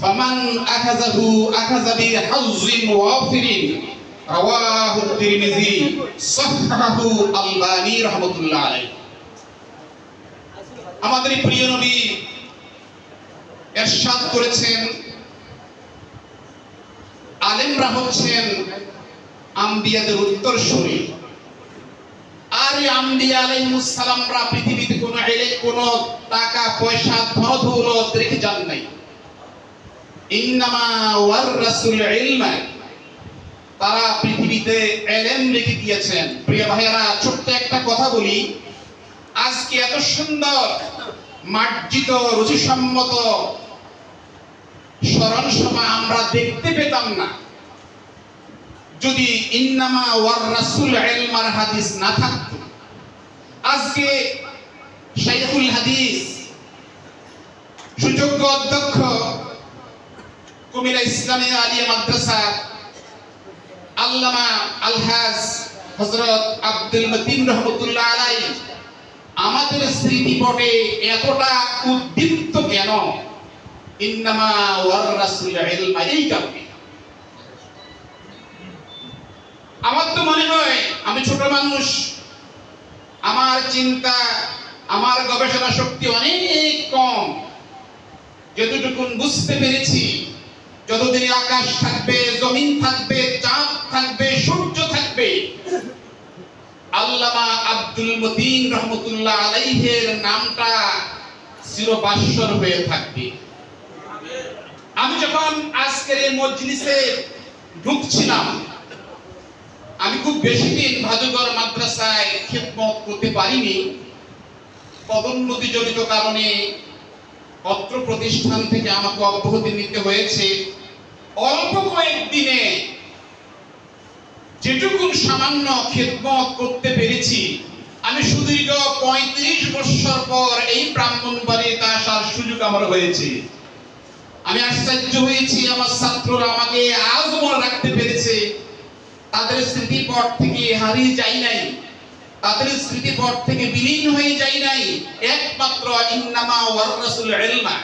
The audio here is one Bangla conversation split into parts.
ফামান আখাযাহু আখাযা বি হাজ্জিন ওয়াফিরিন, রাওয়াহু তিরমিজি, সাহহাহু আলবানী রাহমাতুল্লাহ আলাইহি। আমাদের প্রিয় নবী এরশাদ করেছেন, আলেমরা হচ্ছেন আম্বিয়াদের উত্তর শরীর আর আম্বিয়া আলাইহিস সালামরা পৃথিবীতে কোনো কোনো টাকা, পয়সা ধন দৌলত রেখে যান নাই। তারা পৃথিবীতে রেখে দিয়েছেন। প্রিয় ছোট্ট একটা কথা বলি। আজকে এত সুন্দর, মার্জিত, রুচিসম্মত, স্মরণ সভা আমরা দেখতে পেতাম না। যদি ইন্নামা ওয়ার রাসুল ইলমার হাদিস না থাকতো, আজকে শাইখুল হাদিস, সুযোগ্য অধ্যক্ষ কুমিল্লা ইসলামী আলিয়া মাদ্রাসা আল্লামা আলহাজ হযরত আব্দুল মতিন রহমতুল্লাহ আলাই আমাদের স্মৃতিপটে এতটা উদ্দীপ্ত কেন? ইন্নামা ওয়ার রাসুল ইলমা, এই কারণে। আমার তো মনে হয়, আমি ছোট মানুষ, আমার চিন্তা, আমার গবেষণা শক্তি অনেক কম। যতটুকুন বুঝতে পেরেছি যতদিন আকাশ থাকবে, জমিন থাকবে, চাঁদ থাকবে, সূর্য থাকবে, আল্লামা আব্দুল মতিন রহমতুল্লাহ আলাইহের নামটা চিরবাস্বর হয়ে থাকবে। আমি যখন আজকের এই মজলিসে ঢুকছিলাম, আমি খুব বেশি দিন ভাদুগর মাদ্রাসায় খেদমত করতে পারিনি। পদোন্নতি জনিত কারণে অত্র প্রতিষ্ঠান থেকে আমাকে অব্যাহতি নিতে হয়েছে। কয়েকদিনে যেটুকু সামান্য খেদমত করতে পেরেছি, আমি সুদীর্ঘ পঁয়ত্রিশ বছর পর এই ব্রাহ্মণবাড়িতে আসার সুযোগ আমার হয়েছে। আমি আশ্চর্য হয়েছি, আমার ছাত্ররা আমাকে আজ মনে রাখতে পেরেছে। তাদের স্মৃতিপট থেকে হারিয়ে যাই নাই। তাদের স্মৃতিপট থেকে বিলীন হয়ে যাই নাই। একমাত্র ইন্নামা ওয়ার রাসূল ইলমা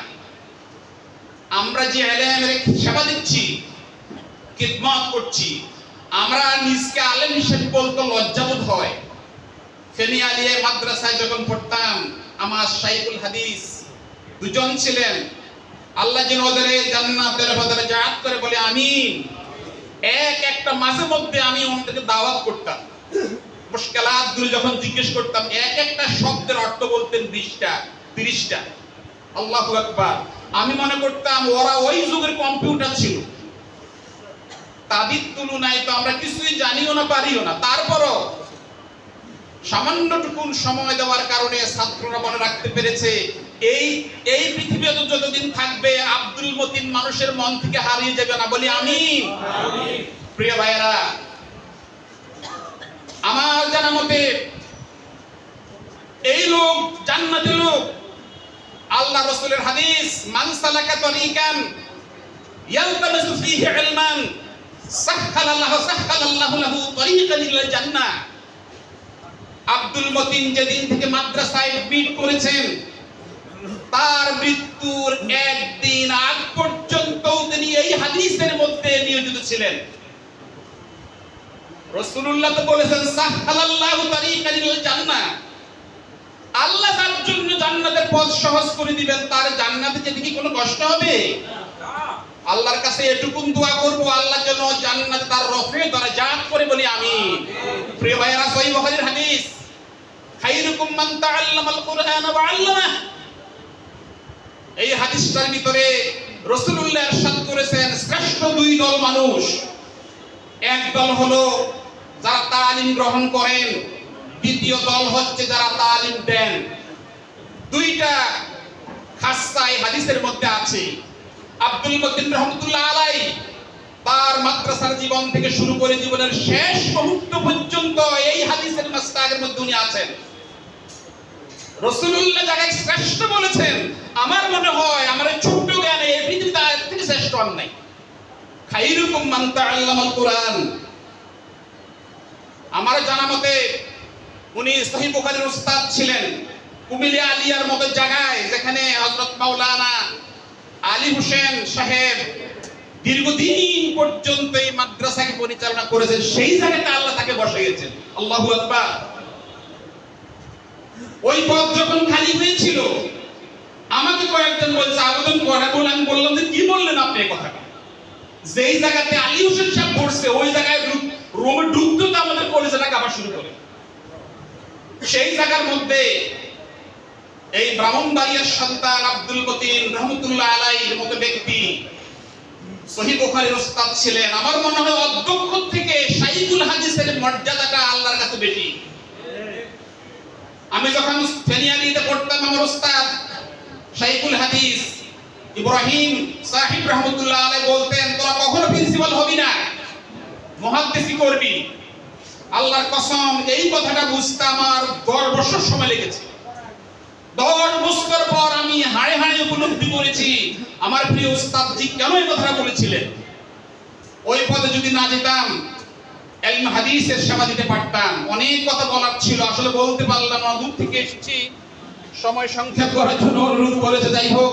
আমরা যে ইলমের সেবা দিচ্ছি খিদমত করছি। আমরা নিজকে আলেম হিসেবে বলতে লজ্জাবোধ হয়। ফেনী আলিয়া মাদ্রাসায় যখন পড়তাম, আমার শাইখুল হাদিস দুজন ছিলেন। আল্লাহ যেন ওদের জান্নাতের ভেতরে জাত করে বলে, আমিন। এক একটা মাসের মধ্যে আমি ওনাদেরকে দাওয়াত করতাম। মুশকিলাতগুলো যখন জিজ্ঞেস করতাম, এক একটা শব্দের অর্থ বলতেন বিশটা, তিরিশটা। আল্লাহু আকবার। আমি মনে করতাম, ওরা ওই যুগের কম্পিউটার ছিল। তাদের তুলনায় তো আমরা কিছুই জানিও না, পারিও না। তারপরও সামান্যটুকুন সময় দেওয়ার কারণে ছাত্ররা মনে রাখতে পেরেছে, এই এই পৃথিবীতে যতদিন থাকবে আব্দুল মতিন মানুষের মন থেকে হারিয়ে যাবে না। বলি আমি। প্রিয় ভাইয়েরা, আমার জানা মতে এই লোক জান্নাতি লোক, আল্লাহ রসুলের হাদিস, মান সালাকা তরিকান, ইয়ালতামিসু ফীহি ইলমান আব্দুল মতিন যেদিন থেকে মাদ্রাসায় বিট করেছেন, তার মৃত্যুর একদিন আগ পর্যন্ত তিনি এই হাদিসের মধ্যে নিয়োজিত ছিলেন। রাসূলুল্লাহ তো বলেছেন সাহহালাল্লাহু তারিকান ইলাল জান্নাহ। আল্লাহ তার জন্য জান্নাতের পথ সহজ করে দিবেন, তার জান্নাতে যেতে কোনো কষ্ট হবে? আল্লাহর কাছে এটুকুন দোয়া করব, আল্লাহ যেন জান্নাতে তার রফে দরজাত করে বলি আমি প্রিয় ভাইয়েরা সহিহ বুখারীর হাদিস, খাইরুকুম মান তাআল্লামাল কুরআন ওয়া আল্লামা এই হাদিসটার ভিতরে রাসূলুল্লাহ ইরশাদ করেছেন, শ্রেষ্ঠ দুই দল মানুষ। এক দল হলো যারা তালিম গ্রহণ করেন, দ্বিতীয় দল হচ্ছে যারা তালিম দেন। দুইটা খাস্সা এই হাদিসের মধ্যে আছে। আব্দুল মতিন রহমতুল্লাহ আলাই তার মাদ্রাসার জীবন থেকে শুরু করে জীবনের শেষ মুহূর্ত পর্যন্ত এই হাদিসের মাস্তাকের মধ্যে উনি আছেন। রসুলুল্লাহ যাকে শ্রেষ্ঠ বলেছেন, আমার মনে হয় আমার ছোট্ট জ্ঞানে এই পৃথিবীতে আর থেকে শ্রেষ্ঠ আর নাই। খাইরুকুম মান তাআল্লামাল কোরআন। আমার জানা মতে উনি সহিহ বুখারীর উস্তাদ ছিলেন। কুমিল্লা আলিয়ার মতো জায়গায় যেখানে হযরত মাওলানা আলী হোসেন সাহেব দীর্ঘদিন পর্যন্ত এই মাদ্রাসাকে পরিচালনা করেছেন, সেই জায়গাতে আল্লাহ তাকে বসে গেছেন আল্লাহু আকবার। ওই পদ যখন খালি হয়েছিল, আমাকে কয়েকজন বলছে, আবেদন করে। বলে আমি বললাম যে, কি বললেন আপনি এই কথাটা? যেই জায়গাতে আলী হোসেন সাহেব পড়ছে, ওই জায়গায় রুমে ঢুকতে তো আমাদের কলেজটা আবার শুরু করে। সেই জায়গার মধ্যে এই ব্রাহ্মণবাড়িয়ার সন্তান আব্দুল মতিন রহমতুল্লাহ আলাইর মতো ব্যক্তি সহি বুখারীর ওস্তাদ ছিলেন। আমার মনে হয় অধ্যক্ষ থেকে সাইকুল হাদিসের মর্যাদাটা আল্লাহর কাছে বেশি। আমি যখন ফেনিয়ালিতে পড়তাম, আমার ওস্তাদ সাইকুল হাদিস ইব্রাহিম সাহিব রহমতুল্লাহ আলাই বলতেন, তোরা কখনো প্রিন্সিপাল হবি না মহাদ্দেশি করবি। আল্লাহর কসম, এই কথাটা বুঝতে আমার বছর সময় লেগেছে। দশ বছর পর আমি হাড়ে হাড়ে উপলব্ধি করেছি। আমার প্রিয় কেন এই কথাটা বলেছিলেন? ওই পদে যদি না যেতাম, এলম হাদিসের সেবা দিতে পারতাম। অনেক কথা বলার ছিল, আসলে বলতে পারলাম না, দূর থেকে এসেছি। সময় সংক্ষেপ করার জন্য অনুরোধ করেছে, যাই হোক।